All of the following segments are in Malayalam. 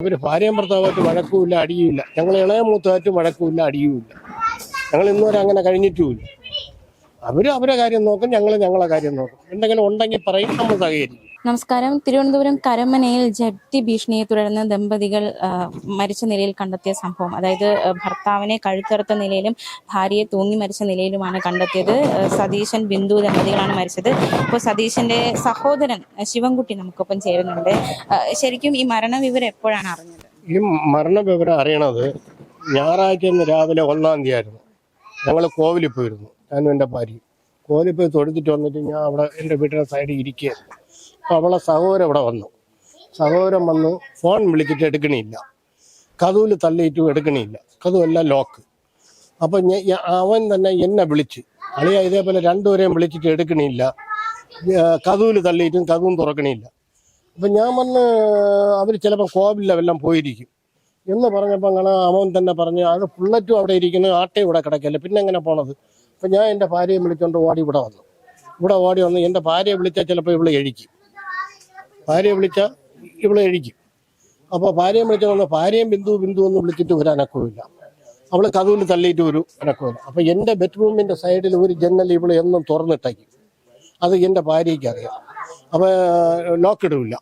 അവർ ഭാര്യയും ഭർത്താവായിട്ട് വഴക്കുമില്ല അടിയുമില്ല. ഞങ്ങൾ ഇളയ മൂത്തമായിട്ട് വഴക്കുമില്ല അടിയുമില്ല. ഞങ്ങൾ ഇന്നുവരെ അങ്ങനെ കഴിഞ്ഞിട്ടുമില്ല. അവർ അവരെ കാര്യം നോക്കും ഞങ്ങൾ ഞങ്ങളെ കാര്യം നോക്കും. എന്തെങ്കിലും ഉണ്ടെങ്കിൽ പറയും നമ്മൾ സഹകരിക്കും. നമസ്കാരം. തിരുവനന്തപുരം കരമനയിൽ ജപ്തി ഭീഷണിയെ തുടർന്ന് ദമ്പതികൾ മരിച്ച നിലയിൽ കണ്ടെത്തിയ സംഭവം. അതായത് ഭർത്താവിനെ കഴുത്തറുത്ത നിലയിലും ഭാര്യയെ തൂങ്ങി മരിച്ച നിലയിലുമാണ് കണ്ടെത്തിയത്. സതീശൻ ബിന്ദു ദമ്പതികളാണ് മരിച്ചത്. ഇപ്പോൾ സതീശന്റെ സഹോദരൻ ശിവൻകുട്ടി നമുക്കൊപ്പം ചേരുന്നുണ്ട്. ശരിക്കും ഈ മരണവിവരം എപ്പോഴാണ് അറിഞ്ഞത്? ഈ മരണവിവരം അറിയണത് ഞായറാഴ്ച രാവിലെ ഒന്നാം തീയതി ആയിരുന്നു ഞങ്ങൾ കോവിലിൽ പോയിരുന്നു. ഞാനും എന്റെ ഭാര്യയും. കോവിലിൽ പോയി വന്നിട്ട് ഞാൻ അവിടെ എന്റെ വീട്ടിലെ സൈഡിൽ ഇരിക്കുകയായിരുന്നു. അപ്പോൾ അവളെ സഹോദരം ഇവിടെ വന്നു. സഹോദരം വന്ന് ഫോൺ വിളിച്ചിട്ട് എടുക്കണില്ല. കഥവിൽ തള്ളിയിട്ടും എടുക്കണില്ല. കഥവ് അല്ല ലോക്ക് അപ്പം അവൻ തന്നെ എന്നെ വിളിച്ച് അളിയ ഇതേപോലെ രണ്ടുപേരെയും വിളിച്ചിട്ട് എടുക്കണില്ല. കഥവിൽ തള്ളിയിട്ടും കഥവും തുറക്കണില്ല. അപ്പം ഞാൻ വന്ന് അവർ ചിലപ്പോൾ കോവിലെല്ലാം പോയിരിക്കും. എന്ന് പറഞ്ഞപ്പോൾ അങ്ങനെ അവൻ തന്നെ പറഞ്ഞു അത് ബുള്ളറ്റും അവിടെ ഇരിക്കുന്നു ആട്ടയും ഇവിടെ കിടക്കല്ലേ പിന്നെ എങ്ങനെ പോണത്? അപ്പം ഞാൻ എന്റെ ഭാര്യയെ വിളിച്ചുകൊണ്ട് ഓടി ഇവിടെ വന്നു. ഇവിടെ ഓടി വന്ന് എന്റെ ഭാര്യയെ വിളിച്ചാൽ ചിലപ്പോൾ ഇവിടെ കഴിക്കും ഭാര്യയെ വിളിച്ചാൽ ഇവളെ എഴുതി അപ്പോൾ ഭാര്യയെ വിളിച്ചാൽ വന്ന് ഭാര്യയും ബിന്ദു ബിന്ദു എന്ന് വിളിച്ചിട്ട് ഒരു അനക്കവുമില്ല. അവൾ കഥവിൽ തള്ളിയിട്ട് ഒരു അനക്കവുമില്ല. അപ്പം എന്റെ ബെഡ്റൂമിന്റെ സൈഡിൽ ഒരു ജനൽ ഇവൾ എന്നും തുറന്നിട്ടേക്കും. അത് എന്റെ ഭാര്യയ്ക്ക് അറിയാം. അപ്പോൾ ലോക്കിടില്ല.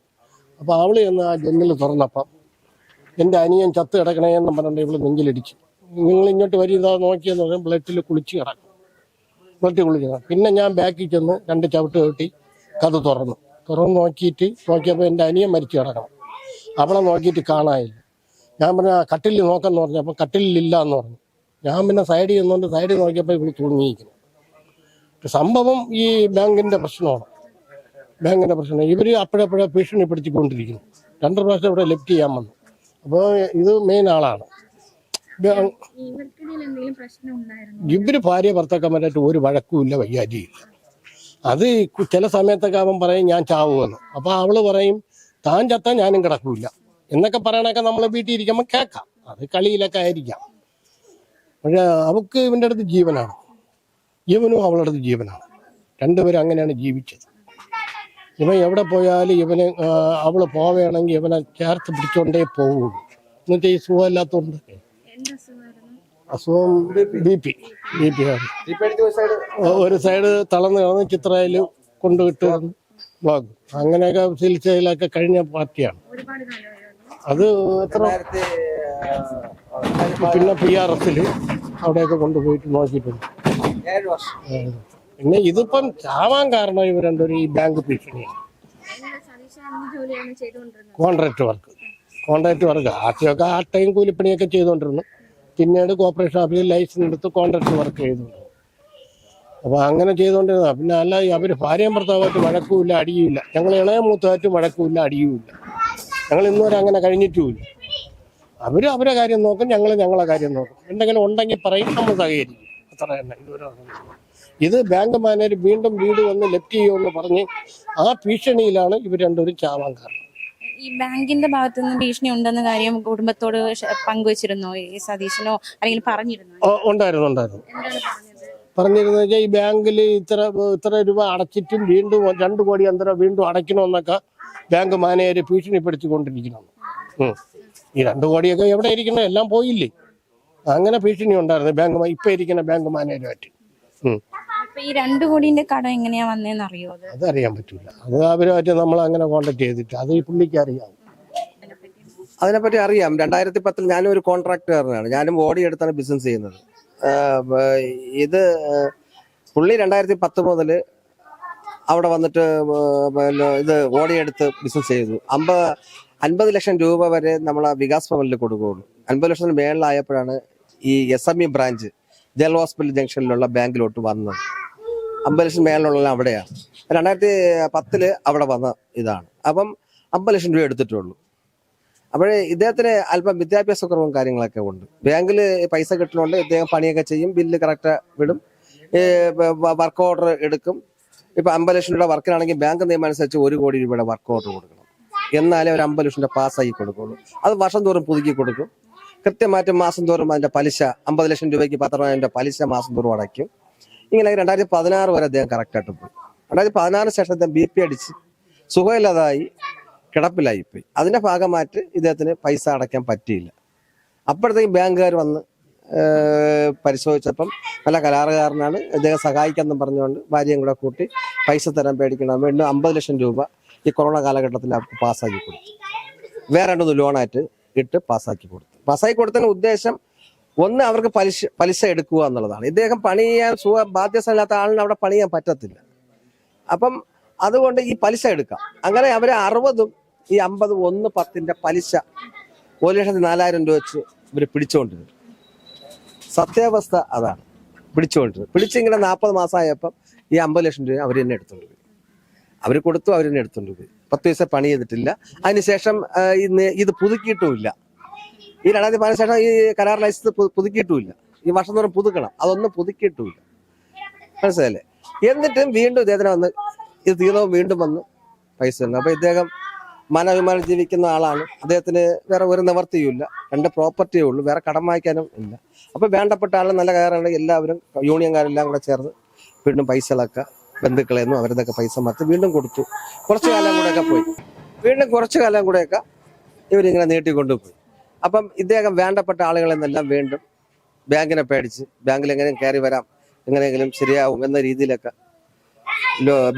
അപ്പോൾ അവൾ എന്ന് ആ ജനൽ തുറന്നപ്പം എന്റെ അനിയൻ ചത്ത് കിടക്കണേ എന്ന് പറഞ്ഞിട്ട് ഇവൾ നെഞ്ചിലിടിച്ചു. നിങ്ങൾ ഇങ്ങോട്ട് വരി ഇതാ നോക്കിയെന്ന് പറഞ്ഞാൽ ബ്ലഡിൽ കുളിച്ച് കിടക്കും. ബ്ലഡിൽ കുളിച്ച് കിടക്കും. പിന്നെ ഞാൻ ബാക്കിൽ ചെന്ന് രണ്ട് ചവിട്ട് കെട്ടി കഥ തുറന്നു. തുറന്ന് നോക്കിയിട്ട് നോക്കിയപ്പോൾ എന്റെ അനിയൻ മരിച്ചു കിടക്കണം. അവളെ നോക്കിയിട്ട് കാണാനില്ല. ഞാൻ പറഞ്ഞ "ആ കട്ടിലിൽ നോക്കാന്ന് അപ്പം കട്ടിലില്ല എന്ന് പറഞ്ഞു. ഞാൻ പിന്നെ സൈഡിൽ നിന്നുകൊണ്ട് സൈഡിൽ നോക്കിയപ്പോൾ ഇവിടെ തൂങ്ങിയിരിക്കുന്നു. സംഭവം ഈ ബാങ്കിന്റെ പ്രശ്നമാണ്. ബാങ്കിന്റെ പ്രശ്നം. ഇവർ അപ്പോഴപ്പോഴെ ഭീഷണിപ്പെടുത്തിക്കൊണ്ടിരിക്കുന്നു രണ്ട് പ്രാവശ്യം ഇവിടെ ലെഫ്റ്റ് ചെയ്യാൻ വന്നു. അപ്പോൾ ഇത് മെയിൻ ആളാണ്. ഇവർ ഭാര്യ ഭർത്താക്കന്മാരായിട്ട് ഒരു വഴക്കുമില്ല വയ്യാരിയില്ല അത് ചില സമയത്തൊക്കെ അവൻ പറയും ഞാൻ ചാവുമെന്ന് അപ്പൊ അവൾ പറയും താൻ ചത്താൻ ഞാനും കിടക്കൂല. എന്നൊക്കെ പറയണൊക്കെ നമ്മളെ വീട്ടിൽ ഇരിക്കുമ്പോൾ കേൾക്കാം. അത് കളിയിലൊക്കെ ആയിരിക്കാം. പക്ഷെ അവക്ക് ഇവന്റെ അടുത്ത് ജീവനാണ്. ഇവനും അവളുടെ അടുത്ത് ജീവനാണ്. രണ്ടുപേരും അങ്ങനെയാണ് ജീവിച്ചത്. ഇവൻ എവിടെ പോയാലും ഇവന് അവൾ പോവുകയാണെങ്കിൽ ഇവനെ ചേർത്ത് പിടിച്ചോണ്ടേ പോവുള്ളൂ. എന്നിട്ട് ഈ സുഖമില്ലാത്തതുകൊണ്ട് അസുഖം ബി പി. ബി പി ആണ്. ഒരു സൈഡ്? തളർന്ന് കിടന്ന് ചിത്രയിൽ കൊണ്ടുവിട്ട് വാങ്ങും. അങ്ങനെയൊക്കെ ചികിത്സയിലൊക്കെ കഴിഞ്ഞ പാർട്ടിയാണ്. അത് എത്ര? പിന്നെ പി ആർ എസിൽ അവിടെയൊക്കെ കൊണ്ടുപോയിട്ട് നോക്കിയിട്ടുണ്ട്. പിന്നെ ഇതിപ്പം ചാവാൻ കാരണം ഇവർ രണ്ടൊരു ഈ ബാങ്ക് ഭീഷണിയാണ്. Contract work. Contract work. ആദ്യമൊക്കെ ടൈം കൂലിപ്പണിയൊക്കെ ചെയ്തുകൊണ്ടിരുന്നു. പിന്നീട് കോർപ്പറേഷൻ ഓഫീസിൽ ലൈസൻസ് എടുത്ത് കോൺട്രാക്ട് വർക്ക് ചെയ്തു. അപ്പോൾ അങ്ങനെ ചെയ്തുകൊണ്ടിരുന്ന പിന്നെ അല്ല അവർ ഭാര്യയും ഭർത്താവായിട്ട് വഴക്കുമില്ല അടിയുമില്ല. ഞങ്ങൾ ഇളയ മൂത്തമായിട്ട് വഴക്കുമില്ല അടിയുമില്ല. ഞങ്ങൾ ഇന്നുവരെ അങ്ങനെ കഴിഞ്ഞിട്ടുമില്ല. അവർ അവരെ കാര്യം നോക്കും ഞങ്ങൾ ഞങ്ങളെ കാര്യം നോക്കും. എന്തെങ്കിലും ഉണ്ടെങ്കിൽ പറയും നമ്മൾ സഹകരിക്കും. അത്ര തന്നെ. ഇത് ബാങ്ക് മാനേജർ വീണ്ടും വീട് വന്ന് ലെഫ്റ്റ് ചെയ്യുമെന്ന് പറഞ്ഞ് ആ ഭീഷണിയിലാണ് ഇവർ രണ്ടുപേരും ചാവാൻ കാരണം. ഈ ബാങ്കിന്റെ ഭാഗത്തു നിന്ന് ഭീഷണി ഉണ്ടെന്ന കാര്യം കുടുംബത്തോട് പങ്കുവച്ചിരുന്നു? ഈ സതീശനോ അല്ലെങ്കിൽ പറഞ്ഞിരുന്നോ? ഉണ്ടായിരുന്നു ഉണ്ടായിരുന്നു. പറഞ്ഞത്? വെച്ചാൽ ഈ ബാങ്കിൽ ഇത്ര ഇത്ര രൂപ അടച്ചിട്ടും വീണ്ടും രണ്ട് കോടി അന്തരം വീണ്ടും അടയ്ക്കണമെന്നൊക്കെ ബാങ്ക് മാനേജർ ഭീഷണിപ്പെടുത്തിക്കൊണ്ടിരിക്കണം കൊണ്ടിരിക്കണം ഈ രണ്ട് കോടിയൊക്കെ എവിടെ ഇരിക്കണം? എല്ലാം പോയില്ലേ? അങ്ങനെ ഭീഷണി ഉണ്ടായിരുന്നു ബാങ്ക് ഇപ്പൊ ഇരിക്കുന്ന ബാങ്ക്. അപ്പൊ ഈ രണ്ടു കോടിന്റെ കടം എങ്ങനെയാ വന്നേന്ന് അറിയോ അത്? അതറിയാൻ പറ്റൂല. അത് അവരുമായിട്ട് നമ്മൾ അങ്ങനെ കോണ്ടാക്ട് ചെയ്തിട്ട് അത് ഈ പുള്ളിക്ക് അറിയാം. അതിനെപ്പറ്റി അറിയാം. രണ്ടായിരത്തി പത്തിൽ ഞാനും ഒരു കോൺട്രാക്ടറാണ് ഞാനും ഓടി എടുത്താണ് ബിസിനസ് ചെയ്യുന്നത്. ആ, ഇത് പുള്ളി രണ്ടായിരത്തി പത്ത് മുതൽ അവിടെ വന്നിട്ട് പിന്നെ ഇത് ഓടിയെടുത്ത് ബിസിനസ് ചെയ്തു. അമ്പത് അൻപത് ലക്ഷം രൂപ വരെ നമ്മൾ ആ വികാസ് ഭവനിൽ കൊടുക്കുകയുള്ളൂ. അൻപത് ലക്ഷത്തിന് മേളിലായപ്പോഴാണ് ഈ എസ് എം ഇ ബ്രാഞ്ച് ജൽ ഹോസ്പിറ്റൽ ജംഗ്ഷനിലുള്ള ബാങ്കിലോട്ട് വന്നത് അമ്പത് ലക്ഷം മേളിലുള്ള അവിടെയാണ് രണ്ടായിരത്തി പത്തിൽ അവിടെ വന്ന ഇതാണ്. അപ്പം അമ്പത് ലക്ഷം രൂപ എടുത്തിട്ടുള്ളൂ. അപ്പോഴേ ഇദ്ദേഹത്തിന് അല്പം വിദ്യാഭ്യാസ കുറവും കാര്യങ്ങളൊക്കെ ഉണ്ട്. ബാങ്കിൽ പൈസ കിട്ടണോണ്ട് ഇദ്ദേഹം പണിയൊക്കെ ചെയ്യും ബില്ല് കറക്റ്റ് വിടും വർക്ക് ഓർഡർ എടുക്കും. ഇപ്പൊ അമ്പത് ലക്ഷം രൂപയുടെ വർക്കിനാണെങ്കിൽ ബാങ്ക് നിയമം അനുസരിച്ച് ഒരു കോടി രൂപയുടെ വർക്ക് ഓർഡർ കൊടുക്കണം. എന്നാലേ ഒരു അമ്പത് ലക്ഷം രൂപ പാസ്സാക്കി കൊടുക്കുള്ളൂ. അത് വർഷം തോറും പുതുക്കി കൊടുക്കും. കൃത്യമായിട്ട് മാസം തോറും അതിന്റെ പലിശ അമ്പത് ലക്ഷം രൂപയ്ക്ക് പത്രമായതിന്റെ പലിശ മാസം തോറും അടയ്ക്കും. ഇങ്ങനെ രണ്ടായിരത്തി പതിനാറ് വരെ അദ്ദേഹം കറക്റ്റായിട്ട് പോയി. രണ്ടായിരത്തി പതിനാറിന് ശേഷം അദ്ദേഹം ബി പി അടിച്ച് സുഖമില്ലാതായി കിടപ്പിലായി പോയി അതിന്റെ ഭാഗമായിട്ട് ഇദ്ദേഹത്തിന് പൈസ അടയ്ക്കാൻ പറ്റിയില്ല. അപ്പോഴത്തേക്കും ബാങ്കുകാർ വന്ന് പരിശോധിച്ചപ്പം നല്ല കലാറുകാരനാണ് ഇദ്ദേഹം സഹായിക്കാമെന്നും പറഞ്ഞുകൊണ്ട് ഭാര്യയും കൂടെ കൂട്ടി പൈസ തരാൻ പേടിക്കണം വീണ്ടും അമ്പത് ലക്ഷം രൂപ ഈ കൊറോണ കാലഘട്ടത്തിൽ പാസ്സാക്കി കൊടുത്തു. വേറെ രണ്ടൊന്ന് ലോണായിട്ട് ഇട്ട് പാസ്സാക്കി കൊടുത്തു. പാസ്സാക്കി കൊടുത്തതിന് ഉദ്ദേശം ഒന്ന് അവർക്ക് പലിശ പലിശ എടുക്കുക എന്നുള്ളതാണ്. ഇദ്ദേഹം പണി ചെയ്യാൻ സുഖ ബാധ്യസ്ഥമില്ലാത്ത ആളിന് അവിടെ പണി ചെയ്യാൻ പറ്റത്തില്ല. അപ്പം അതുകൊണ്ട് ഈ പലിശ എടുക്കാം. അങ്ങനെ അവർ അറുപതും ഈ അമ്പത് ഒന്ന് പത്തിന്റെ പലിശ ഒരു ലക്ഷത്തി നാലായിരം രൂപ വെച്ച് ഇവർ പിടിച്ചുകൊണ്ടിരുന്നു സത്യാവസ്ഥ അതാണ്. പിടിച്ചുകൊണ്ടിരുന്നു പിടിച്ചിങ്ങനെ നാൽപ്പത് മാസമായപ്പം ഈ അമ്പത് ലക്ഷം രൂപ അവർ തന്നെ എടുത്തുകൊണ്ട് പോയി. അവർ കൊടുത്തു അവർ തന്നെ എടുത്തുകൊണ്ട് പോയി. പത്ത് ദിവസം പണി ചെയ്തിട്ടില്ല. അതിനുശേഷം ശേഷം ഇന്ന് ഇത് പുതുക്കിയിട്ടുമില്ല. ഈ രണ്ടായിരത്തി പതിനഞ്ച് ശേഷം ഈ കരാർ ലൈസൻസ് പുതുക്കിയിട്ടുമില്ല. ഈ വർഷം തോറും പുതുക്കണം. അതൊന്നും പുതുക്കിയിട്ടുമില്ല. മനസ്സിലല്ലേ എന്നിട്ടും വീണ്ടും ഇദ്ദേഹത്തിന് വന്ന് ഇത് തീർന്നവും വീണ്ടും വന്ന് പൈസ തന്നു. അപ്പൊ ഇദ്ദേഹം മാനവിമാനം ജീവിക്കുന്ന ആളാണ്. അദ്ദേഹത്തിന് വേറെ ഒരു നിവർത്തിയുമില്ല. രണ്ട് പ്രോപ്പർട്ടിയേ ഉള്ളൂ. വേറെ കടം വാങ്ങിക്കാനും ഇല്ല. അപ്പൊ വേണ്ടപ്പെട്ട ആളെ നല്ല കയറുണ്ടെങ്കിൽ എല്ലാവരും യൂണിയൻകാരെല്ലാം കൂടെ ചേർന്ന് വീണ്ടും പൈസ ഇളക്കുക ബന്ധുക്കളെ നിന്നും അവരുന്നൊക്കെ പൈസ മറത്ത് വീണ്ടും കൊടുത്തു. കുറച്ചു കാലം കൂടെയൊക്കെ പോയി. വീണ്ടും കുറച്ചു കാലം കൂടെയൊക്കെ ഇവരിങ്ങനെ നീട്ടിക്കൊണ്ടുപോയി. അപ്പം ഇദ്ദേഹം വേണ്ടപ്പെട്ട ആളുകളെന്നെല്ലാം വീണ്ടും ബാങ്കിനെ പേടിച്ച് ബാങ്കിൽ എങ്ങനെയും കയറി വരാം എങ്ങനെയെങ്കിലും ശരിയാവും എന്ന രീതിയിലൊക്കെ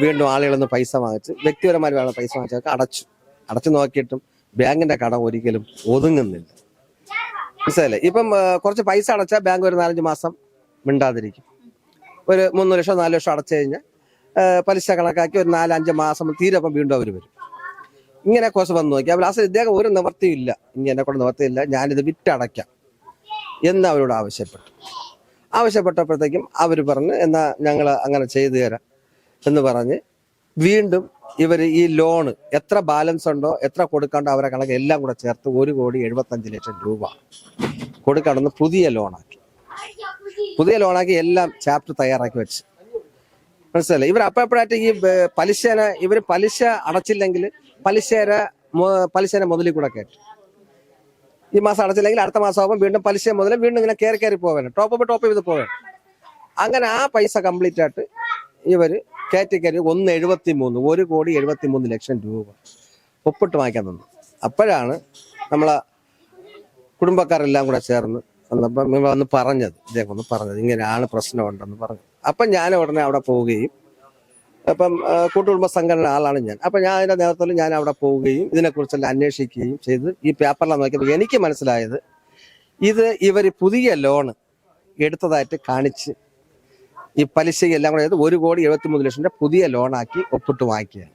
വീണ്ടും ആളുകളൊന്ന് പൈസ വാങ്ങിച്ച് വ്യക്തിപരമായി വേണം പൈസ വാങ്ങിച്ചൊക്കെ അടച്ചു. അടച്ചു നോക്കിയിട്ടും ബാങ്കിന്റെ കടം ഒരിക്കലും ഒതുങ്ങുന്നില്ല. മനസ്സിലല്ലേ ഇപ്പം കുറച്ച് പൈസ അടച്ചാൽ ബാങ്ക് ഒരു നാലഞ്ച് മാസം മിണ്ടാതിരിക്കും. ഒരു മൂന്ന് ലക്ഷം നാല് ലക്ഷം അടച്ചു കഴിഞ്ഞാൽ പലിശ കണക്കാക്കി ഒരു നാലഞ്ച് മാസം തീരെ അപ്പം വീണ്ടും അവർ വരും. ഇങ്ങനെ കോസ് വന്ന് നോക്കി. അപ്പോൾ ലാസ്റ്റ് ഇദ്ദേഹം ഒരു നിവർത്തിയില്ല ഇനി എന്നെ കൊണ്ട് നിവർത്തിയില്ല. ഞാനിത് വിറ്റടയ്ക്കാം. എന്ന് അവരോട് ആവശ്യപ്പെട്ടു. ആവശ്യപ്പെട്ടപ്പോഴത്തേക്കും അവർ പറഞ്ഞ് എന്നാൽ ഞങ്ങൾ അങ്ങനെ ചെയ്തു തരാം. എന്ന് പറഞ്ഞ് വീണ്ടും ഇവർ ഈ ലോണ് എത്ര ബാലൻസ് ഉണ്ടോ എത്ര കൊടുക്കണ്ടോ അവരെ കണക്ക് എല്ലാം കൂടെ ചേർത്ത് ഒരു കോടി എഴുപത്തഞ്ച് ലക്ഷം രൂപ കൊടുക്കണമെന്ന് പുതിയ ലോണാക്കി. പുതിയ ലോണാക്കി എല്ലാം ചാപ്റ്റർ തയ്യാറാക്കി വെച്ച്. മനസ്സിലായി ഇവർ അപ്പോഴപ്പോഴായിട്ട് ഈ പലിശനെ ഇവർ പലിശ അടച്ചില്ലെങ്കിൽ പലിശേരെ പലിശേന മുതലിൽ കൂടെ കയറ്റും. ഈ മാസം അടച്ചില്ലെങ്കിൽ അടുത്ത മാസം ആകുമ്പോൾ വീണ്ടും പലിശ മുതൽ വീണ്ടും ഇങ്ങനെ കയറി കയറി പോവാണ് ടോപ്പ് അപ്പ് ടോപ്പ് ചെയ്ത് പോവാണ് അങ്ങനെ ആ പൈസ കംപ്ലീറ്റ് ആയിട്ട് ഇവർ കയറ്റി കയറി ഒന്ന് എഴുപത്തി മൂന്ന് ഒരു കോടി എഴുപത്തി മൂന്ന് ലക്ഷം രൂപ ഒപ്പിട്ട് വാങ്ങിക്കാൻ തന്നു. അപ്പോഴാണ് നമ്മളെ കുടുംബക്കാരെല്ലാം കൂടെ ചേർന്ന് വന്നപ്പോൾ വന്ന് പറഞ്ഞത് ഇദ്ദേഹം ഒന്ന് പറഞ്ഞത് ഇങ്ങനെയാണ് പ്രശ്നമുണ്ടെന്ന് പറഞ്ഞു അപ്പം ഞാൻ ഉടനെ അവിടെ പോവുകയും അപ്പം കൂട്ടുകുടുംബ സംഘടന ആളാണ് ഞാൻ. അപ്പം ഞാൻ അതിന്റെ നേതൃത്വത്തിൽ ഞാൻ അവിടെ പോവുകയും ഇതിനെക്കുറിച്ചെല്ലാം അന്വേഷിക്കുകയും ചെയ്ത് ഈ പേപ്പറിലാണ് നോക്കിയപ്പോൾ എനിക്ക് മനസ്സിലായത് ഇത് ഇവർ പുതിയ ലോണ് എടുത്തതായിട്ട് കാണിച്ച് ഈ പലിശയെല്ലാം കൂടെ ഒരു കോടി എഴുപത്തി മൂന്ന് ലക്ഷം രൂപ പുതിയ ലോണാക്കി ഒപ്പിട്ട് വാങ്ങിക്കുകയാണ്.